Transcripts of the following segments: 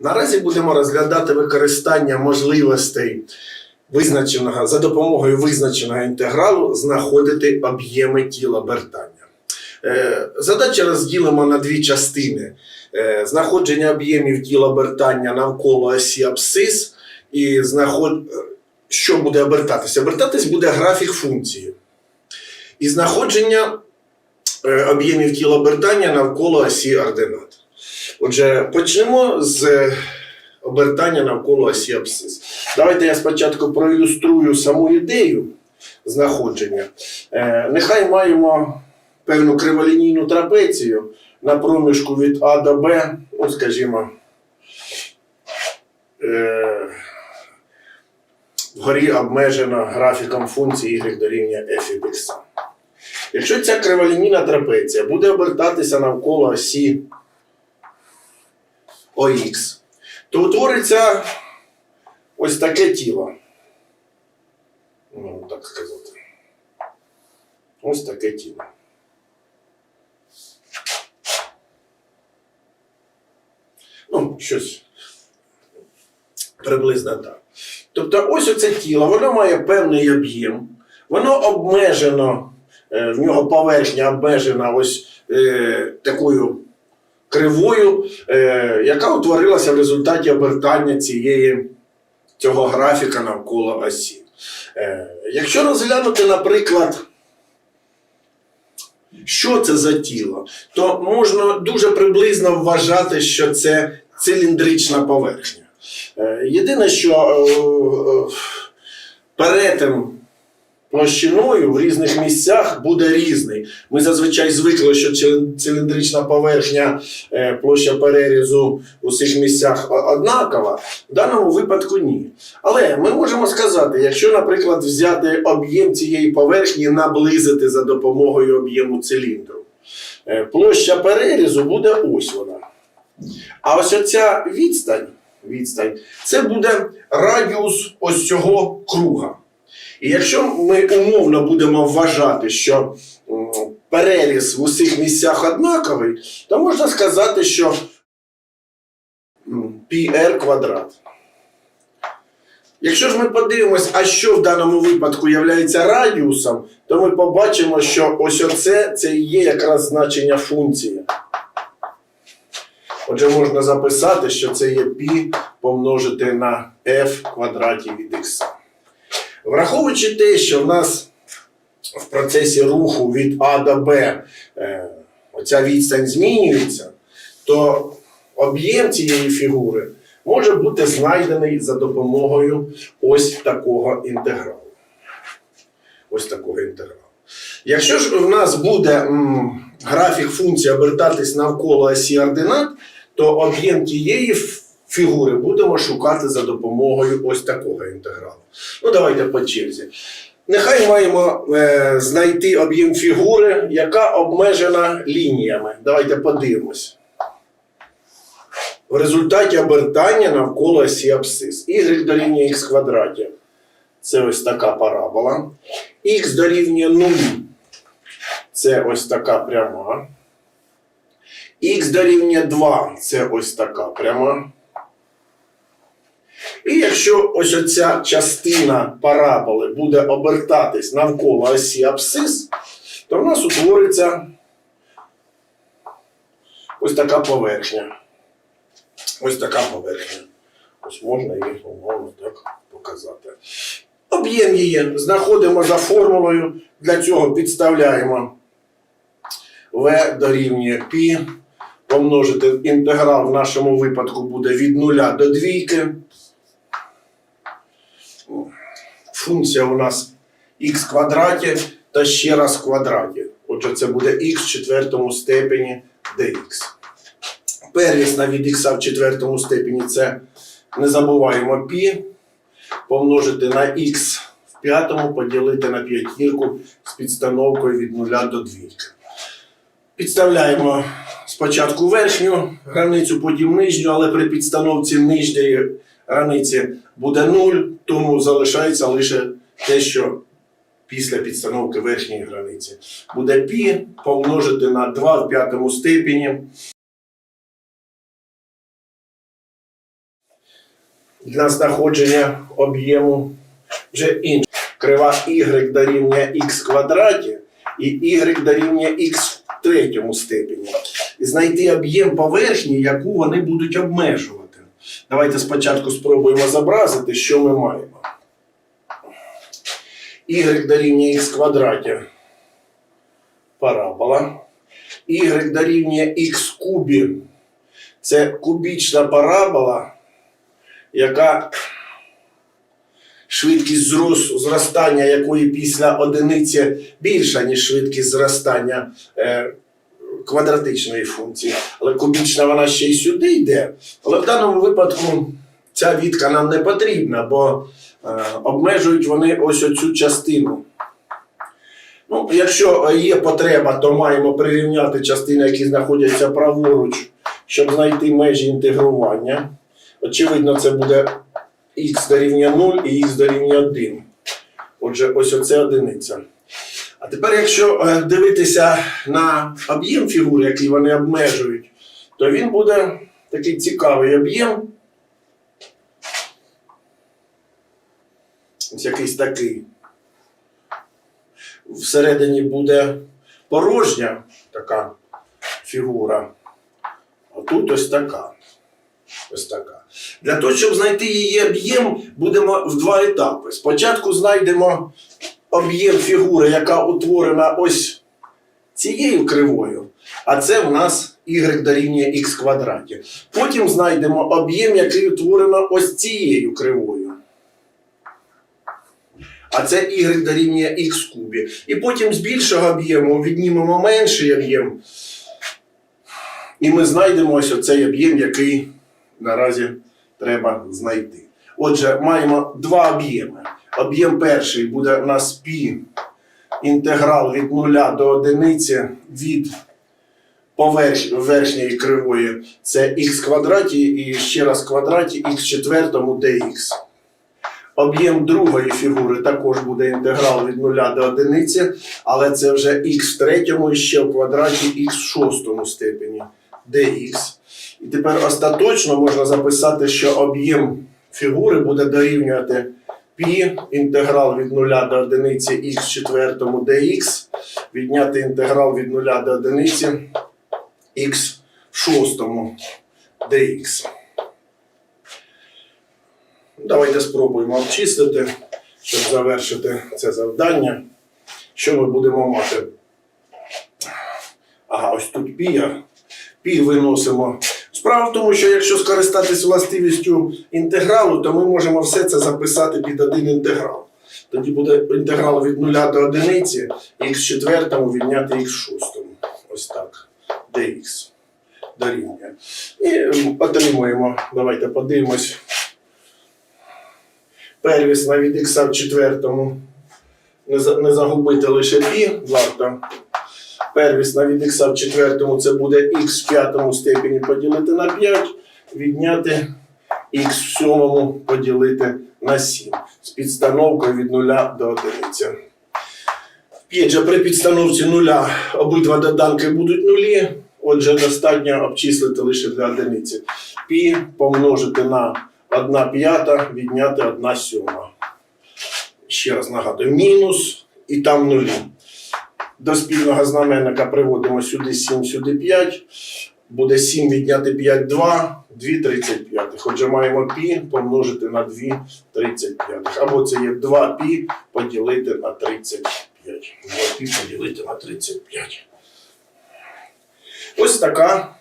Наразі будемо розглядати використання можливостей визначеного за допомогою визначеного інтегралу знаходити об'єми тіла обертання. Е, Задача розділимо на дві частини: Е, знаходження об'ємів тіла обертання навколо осі абсцис і знаход... що буде обертатися? Обертатись буде графік функції. І знаходження е, об'ємів тіла обертання навколо осі ординат. Отже, почнемо з е, обертання навколо осі абсцис. Давайте я спочатку проілюструю саму ідею знаходження. Е, Нехай маємо певну криволінійну трапецію на проміжку від А до Б, ну, скажімо, е, вгорі обмежена графіком функції y дорівнює f від x. Якщо ця криволінійна трапеція буде обертатися навколо осі ОХ, то утвориться ось таке тіло. Ну, так сказати. Ось таке тіло. Ну, щось приблизно так. Тобто, ось оце тіло, воно має певний об'єм, воно обмежено, е, в нього поверхня обмежена ось е, такою кривою, е, яка утворилася в результаті обертання цієї, цього графіка навколо осі. Е, якщо розглянути, наприклад, що це за тіло, то можна дуже приблизно вважати, що це циліндрична поверхня. Е, Єдине, що е, е, перетин площиною в різних місцях буде різний. Ми зазвичай звикли, що цилін- циліндрична поверхня, е, площа перерізу у всіх місцях однакова. В даному випадку ні. Але ми можемо сказати, якщо, наприклад, взяти об'єм цієї поверхні, наблизити за допомогою об'єму циліндру, е, площа перерізу буде ось вона. А ось оця відстань, відстань це буде радіус ось цього круга. І якщо ми умовно будемо вважати, що переріз в усіх місцях однаковий, то можна сказати, що πr квадрат. Якщо ж ми подивимось, а що в даному випадку є радіусом, то ми побачимо, що ось оце це і є якраз значення функції. Отже, можна записати, що це є π помножити на f квадраті від x. Враховуючи те, що в нас в процесі руху від А до Б е, оця відстань змінюється, то об'єм цієї фігури може бути знайдений за допомогою ось такого інтегралу. Ось такого інтегралу. Якщо ж в нас буде м, графік функції обертатись навколо осі ординат, то об'єм тієї фігури будемо шукати за допомогою ось такого інтегралу. Ну, давайте по черзі. Нехай маємо е, знайти об'єм фігури, яка обмежена лініями. Давайте подивимось. В результаті обертання навколо осі абсцис. Y дорівнює х квадраті. Це ось така парабола. Х дорівнює 0. Це ось така пряма. Х дорівнює 2. Це ось така пряма. І якщо ось оця частина параболи буде обертатись навколо осі абсцис, то в нас утвориться ось така поверхня. Ось така поверхня. Ось можна її умовно так показати. Об'єм її знаходимо за формулою. Для цього підставляємо v дорівнює π. Помножити інтеграл в нашому випадку буде від 0 до двійки. Функція у нас х квадраті та ще раз в квадраті. Отже, це буде х в четвертому степені dx. Первісна від х в четвертому степені це не забуваємо π. Помножити на х в п'ятому, поділити на п'ятірку з підстановкою від 0 до двійки. Підставляємо спочатку верхню границю, потім нижню, але при підстановці нижньої границі буде 0, тому залишається лише те, що після підстановки верхньої границі. Буде π помножити на 2 в п'ятому степені для знаходження об'єму вже інша. Крива y дорівнює x квадраті і y дорівнює x в третьому степені. І знайти об'єм поверхні, яку вони будуть обмежувати. Давайте спочатку спробуємо зобразити, що ми маємо. y дорівнює x квадраті. Парабола. y дорівнює x кубі. Це кубічна парабола, яка швидкість зрос- зростання якої після одиниці більша, ніж швидкість зростання е, квадратичної функції. Але кубічна вона ще й сюди йде. Але в даному випадку ця відка нам не потрібна, бо е, обмежують вони ось оцю частину. Ну, якщо є потреба, то маємо прирівняти частини, які знаходяться праворуч, щоб знайти межі інтегрування. Очевидно, це буде х дорівнює 0 і х дорівнює 1. Отже, ось оце одиниця. А тепер, якщо е, дивитися на об'єм фігури, який вони обмежують, то він буде такий цікавий об'єм. Ось якийсь такий. Всередині буде порожня така фігура. А тут ось така. Ось така. Для того, щоб знайти її об'єм, будемо в два етапи. Спочатку знайдемо об'єм фігури, яка утворена ось цією кривою, а це в нас y дорівнює х квадраті. Потім знайдемо об'єм, який утворено ось цією кривою. А це y дорівнює х кубі. І потім з більшого об'єму віднімемо менший об'єм. І ми знайдемо ось оцей об'єм, який наразі треба знайти. Отже, маємо два об'єми. Об'єм перший буде у нас π інтеграл від 0 до одиниці від поверх, верхньої кривої. Це х квадраті і ще раз квадраті х четвертому dx. Об'єм другої фігури також буде інтеграл від 0 до одиниці, але це вже х в третьому і ще в квадраті х в шостому степені dx. І тепер остаточно можна записати, що об'єм фігури буде дорівнювати π інтеграл від 0 до одиниці х в четвертому dx, відняти інтеграл від 0 до одиниці х в шостому dx. Давайте спробуємо обчислити, щоб завершити це завдання. Що ми будемо мати? Ага, ось тут пія. Пі виносимо. Справа в тому, що якщо скористатись властивістю інтегралу, то ми можемо все це записати під один інтеграл. Тоді буде інтеграл від 0 до 1, х четвертому відняти х шостому. Ось так. dx дорівнює. І отримуємо. Давайте подивимось. Первісна від х в четвертому. Не, загубити лише пі, варто. Первісна від х в четвертому це буде х в п'ятому степені поділити на 5, відняти х в сьомому поділити на 7. З підстановкою від 0 до 1. П'ять же при підстановці нуля обидва доданки будуть нулі, отже, достатньо обчислити лише для одиниці. Пі помножити на 1 п'ята, відняти 1 сьома. Ще раз нагадую, мінус і там нулі. До спільного знаменника приводимо сюди 7, сюди 5. Буде 7 відняти 5, 2, 2 35. Отже, маємо пі помножити на 2 35. Або це є 2 пі поділити на 35. 2 пі поділити на 35. Ось така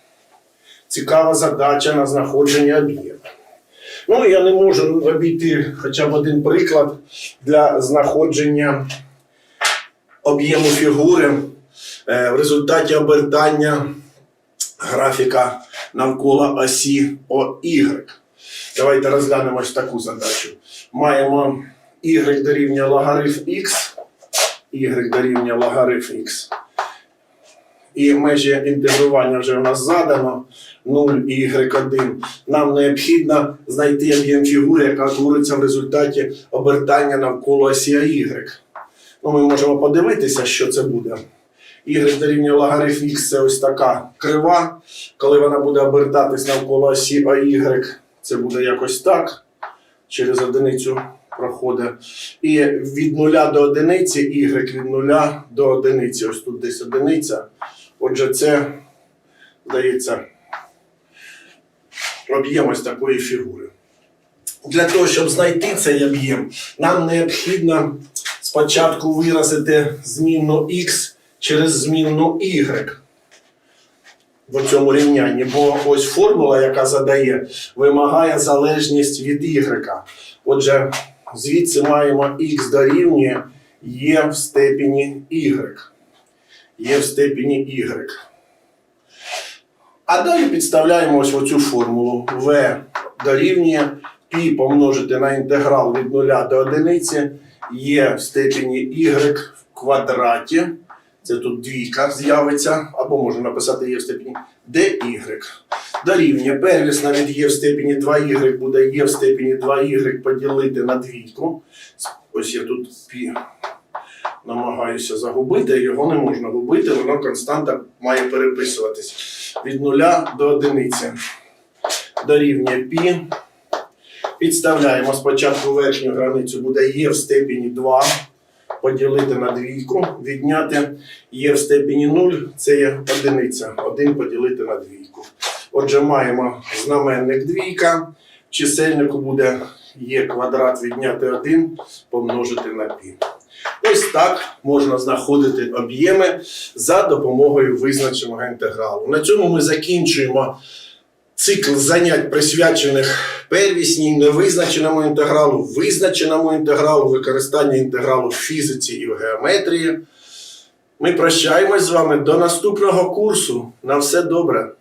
цікава задача на знаходження об'єму. Ну, я не можу обійти хоча б один приклад для знаходження об'єму фігури е, в результаті обертання графіка навколо осі ОY. Давайте розглянемо ось таку задачу. Маємо y дорівнює логарифм x, y дорівнює логарифм x. І межі інтегрування вже у нас задано 0 і y1. Нам необхідно знайти об'єм фігури, яка утвориться в результаті обертання навколо осі y. Ну, ми можемо подивитися, що це буде. Y дорівнює логарифм x це ось така крива. Коли вона буде обертатись навколо осі OY, це буде якось так. через одиницю проходить. І від нуля до одиниці, y від нуля до одиниці. Ось тут десь одиниця. Отже, це, здається, об'єм ось такої фігури. Для того, щоб знайти цей об'єм, нам необхідно спочатку виразити змінну x через змінну y в цьому рівнянні, бо ось формула, яка задає, вимагає залежність від y. Отже, звідси маємо x дорівнює є в степені y. Є в степені y. А далі підставляємо ось оцю формулу. v дорівнює π помножити на інтеграл від 0 до 1 є в степені y в квадраті. Це тут двійка з'явиться, або можна написати є в степені dy. Дорівнює первісна від є в степені 2y буде є в степені 2y поділити на двійку. Ось я тут пі намагаюся загубити, його не можна губити, воно константа має переписуватись від 0 до 1. Дорівнює пі. Підставляємо спочатку верхню границю буде є в степені 2 поділити на двійку, відняти є в степені 0, це є одиниця. 1 поділити на двійку. Отже, маємо знаменник двійка. Чисельнику буде є квадрат відняти 1 помножити на пі. Ось так можна знаходити об'єми за допомогою визначеного інтегралу. На цьому ми закінчуємо цикл занять, присвячених первісній невизначеному інтегралу, визначеному інтегралу, використанню інтегралу в фізиці і в геометрії. Ми прощаємось з вами до наступного курсу. На все добре!